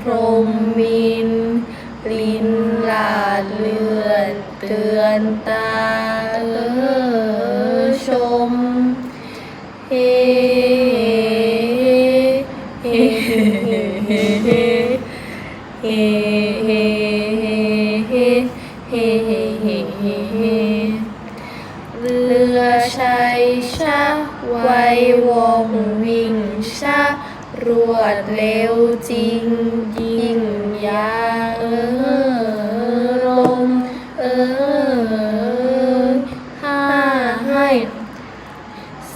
พรมมิน ลินลาดเลือน เตือนตาเออชม เฮเฮเฮเฮเฮเฮเฮเฮเฮเฮเฮเรือชัยชะไววงวิ่งชะรวดเร็วจริง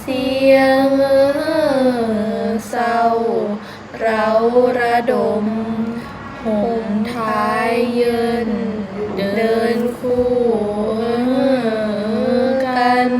สียงเศร้า เราระดมห่มท้ายเยินเดินคู่กัน